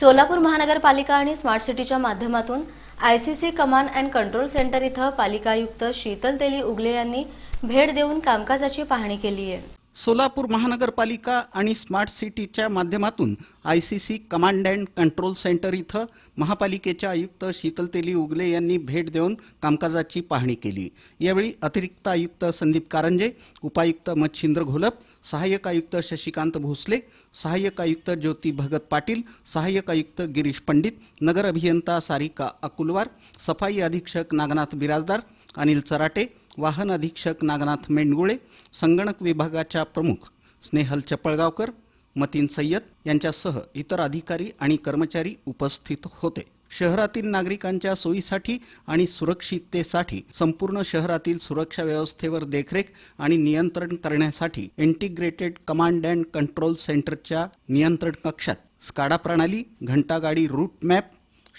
सोलापूर महानगरपालिका आणि स्मार्ट सिटीच्या माध्यमातून I C C command and control centre इथं पालिका आयुक्त शीतल तेली उगले यांनी भेट देऊन कामकाजाची पाहणी केली आहे. सोलापूर महानगरपालिका आणि स्मार्ट सिटीच्या माध्यमातून I C C command and control centre इथं महापालिकेचे आयुक्त शीतल तेली उगले यांनी भेट देऊन कामकाजाची पाहणी केली. यावेळी अतिरिक्त आयुक्त संदीप कारंजे उपायुक्त मच्छिंद्र घोलप सहाय्यक आयुक्त शशिकांत भोसले सहाय्यक आयुक्त ज्योती भगत पाटील सहाय्यक आयुक्त गिरीश पंडित नगर अभियंता सारिका अकुलवार सफाई अधीक्षक नागनाथ बिराजदार अनिल चराटे वाहन अधीक्षक नागनाथ मेंडगुळे संगणक विभागाच्या प्रमुख स्नेहल चपळगावकर मतीन सय्यद यांच्यासह इतर अधिकारी आणि कर्मचारी उपस्थित होते. शहरातील नागरिकांच्या सोयीसाठी आणि सुरक्षिततेसाठी संपूर्ण शहरातील सुरक्षा व्यवस्थेवर देखरेख आणि नियंत्रण करण्यासाठी इंटिग्रेटेड कमांड अँड कंट्रोल सेंटरच्या नियंत्रण कक्षात स्काडा प्रणाली घंटागाडी रूट मॅप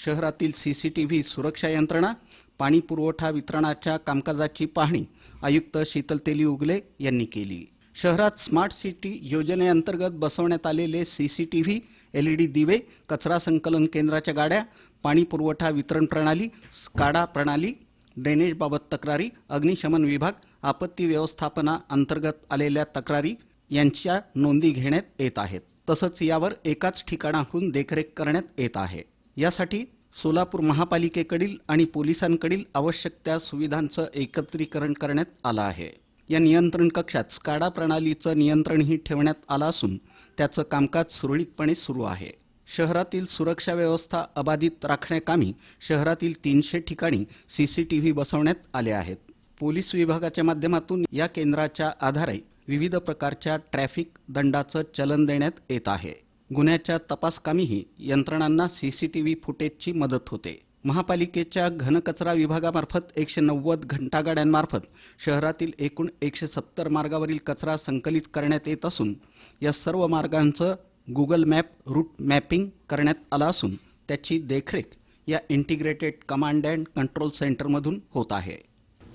शहरातील सी सी टी व्ही सुरक्षा यंत्रणा पाणी पुरवठा वितरणाच्या कामकाजाची पाहणी आयुक्त शीतल तेली उगले यांनी केली. शहरात स्मार्ट सिटी योजनेअंतर्गत बसवण्यात आलेले C C T V LED दिवे कचरा संकलन केंद्राच्या गाड्या पाणी पुरवठा वितरण प्रणाली स्काडा प्रणाली ड्रेनेजबाबत तक्रारी अग्निशमन विभाग आपत्ती व्यवस्थापना अंतर्गत आलेल्या तक्रारी यांच्या नोंदी घेण्यात येत आहेत. तसंच यावर एकाच ठिकाणाहून देखरेख करण्यात येत आहे. यासाठी सोलापूर महापालिकेकडील आणि पोलिसांकडील आवश्यक त्या सुविधांचं एकत्रीकरण करण्यात आलं आहे. या नियंत्रण कक्षात स्काडा प्रणालीचं नियंत्रणही ठेवण्यात आलं असून त्याचं कामकाज सुरळीतपणे सुरू आहे. शहरातील सुरक्षा व्यवस्था अबाधित राखण्याकामी शहरातील तीनशे ठिकाणी सी सी टी व्ही बसवण्यात आले आहेत. पोलीस विभागाच्या माध्यमातून या केंद्राच्या आधारे विविध प्रकारच्या ट्रॅफिक दंडाचं चलन देण्यात येत आहे. गुन्ह्याच्या तपासकामीही यंत्रणांना सीसीटीव्ही फुटेजची मदत होते. महापालिकेच्या घनकचरा विभागामार्फत एकशे नव्वद घंटागाड्यांमार्फत शहरातील एकूण एकशे सत्तर मार्गावरील कचरा संकलित करण्यात येत असून या सर्व मार्गांचं गुगल मॅप रूट मॅपिंग करण्यात आलं असून त्याची देखरेख या इंटिग्रेटेड कमांड अँड कंट्रोल सेंटरमधून होत आहे.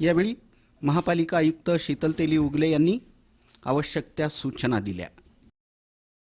यावेळी महापालिका आयुक्त शीतल तेली उगले यांनी आवश्यक त्या सूचना दिल्या.